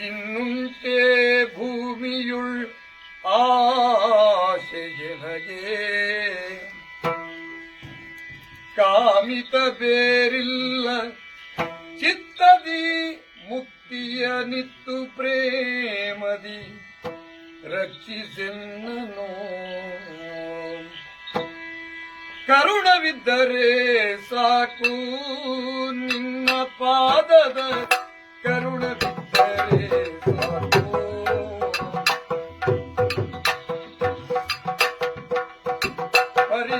ಇನ್ನುಂಟೆ ಭೂಮಿಯುಳ್ ಆಶೆಯನಗೆ ಕಾಮಿತ ಬೇರಿಲ್ಲ ಚಿತ್ತದಿ ಮುಕ್ತಿಯ ನಿತ್ತು ಪ್ರೇಮದಿ ರಕ್ಷಿಸೆನ್ನನು ಕರುಣವಿದ್ದರೆ ಸಾಕು ನಿನ್ನ ಪಾದದ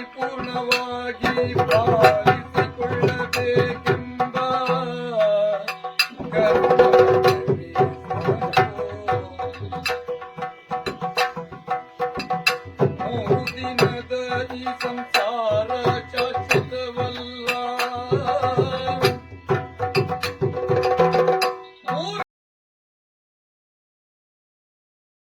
ಪರಿಪೂರ್ಣವಾಗಿ ಪಾಲಿಸಿಕೊಳ್ಳಬೇಕೆಂಬ ಮೂರು ದಿನದ ಈ ಸಂಸಾರ